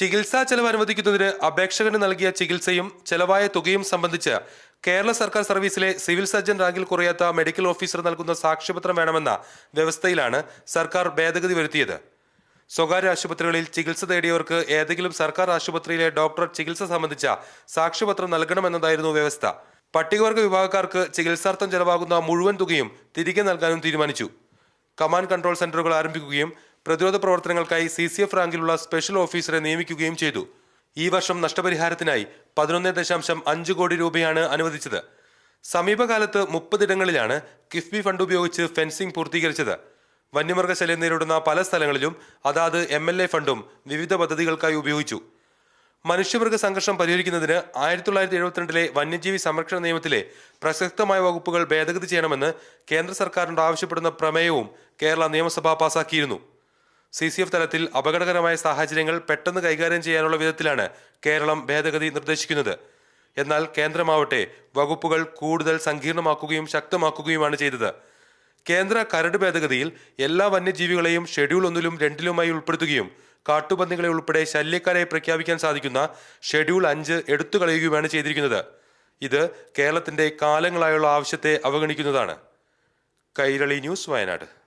ചികിത്സാ ചെലവ് അനുവദിക്കുന്നതിന് അപേക്ഷകന് നൽകിയ ചികിത്സയും ചെലവായ തുകയും സംബന്ധിച്ച് കേരള സർക്കാർ സർവീസിലെ സിവിൽ സർജൻ റാങ്കിൽ കുറയാത്ത മെഡിക്കൽ ഓഫീസർ നൽകുന്ന സാക്ഷ്യപത്രം വേണമെന്ന വ്യവസ്ഥയിലാണ് സർക്കാർ ഭേദഗതി വരുത്തിയത്. സ്വകാര്യ ആശുപത്രികളിൽ ചികിത്സ തേടിയവർക്ക് ഏതെങ്കിലും സർക്കാർ ആശുപത്രിയിലെ ഡോക്ടർ ചികിത്സ സംബന്ധിച്ച സാക്ഷ്യപത്രം നൽകണമെന്നതായിരുന്നു വ്യവസ്ഥ. പട്ടികവർഗ വിഭാഗക്കാർക്ക് ചികിത്സാർത്ഥം ചെലവാകുന്ന മുഴുവൻ തുകയും തിരികെ നൽകാനും തീരുമാനിച്ചു. കമാൻഡ് കൺട്രോൾ സെന്ററുകൾ ആരംഭിക്കുകയും പ്രതിരോധ പ്രവർത്തനങ്ങൾക്കായി സി സി എഫ് റാങ്കിലുള്ള സ്പെഷ്യൽ ഓഫീസറെ നിയമിക്കുകയും ചെയ്തു. ഈ വർഷം നഷ്ടപരിഹാരത്തിനായി പതിനൊന്ന് ദശാംശം അഞ്ച് കോടി രൂപയാണ് അനുവദിച്ചത്. സമീപകാലത്ത് മുപ്പതിടങ്ങളിലാണ് കിഫ്ബി ഫണ്ട് ഉപയോഗിച്ച് ഫെൻസിംഗ് പൂർത്തീകരിച്ചത്. വന്യമൃഗശല്യം നേരിടുന്ന പല സ്ഥലങ്ങളിലും അതാത് എം എൽ എ ഫണ്ടും വിവിധ പദ്ധതികൾക്കായി ഉപയോഗിച്ചു. മനുഷ്യമൃഗ സംഘർഷം പരിഹരിക്കുന്നതിന് ആയിരത്തി തൊള്ളായിരത്തി എഴുപത്തിരണ്ടിലെ വന്യജീവി സംരക്ഷണ നിയമത്തിലെ പ്രസക്തമായ വകുപ്പുകൾ ഭേദഗതി ചെയ്യണമെന്ന് കേന്ദ്ര സർക്കാരിനോട് ആവശ്യപ്പെടുന്ന പ്രമേയവും കേരള നിയമസഭ പാസാക്കിയിരുന്നു. സി സി എഫ് തലത്തിൽ അപകടകരമായ സാഹചര്യങ്ങൾ പെട്ടെന്ന് കൈകാര്യം ചെയ്യാനുള്ള വിധത്തിലാണ് കേരളം ഭേദഗതി നിർദ്ദേശിക്കുന്നത്. എന്നാൽ കേന്ദ്രമാവട്ടെ വകുപ്പുകൾ കൂടുതൽ സങ്കീർണമാക്കുകയും ശക്തമാക്കുകയുമാണ് ചെയ്തത്. കേന്ദ്ര കരട് ഭേദഗതിയിൽ എല്ലാ വന്യജീവികളെയും ഷെഡ്യൂൾ ഒന്നിലും രണ്ടിലുമായി ഉൾപ്പെടുത്തുകയും കാട്ടുപന്നികളെ ഉൾപ്പെടെ ശല്യക്കാരെ പ്രഖ്യാപിക്കാൻ സാധിക്കുന്ന ഷെഡ്യൂൾ അഞ്ച് എടുത്തു കളയുകയുമാണ് ചെയ്തിരിക്കുന്നത്. ഇത് കേരളത്തിന്റെ കാലങ്ങളായുള്ള ആവശ്യത്തെ അവഗണിക്കുന്നതാണ്. കൈരളി ന്യൂസ് വയനാട്.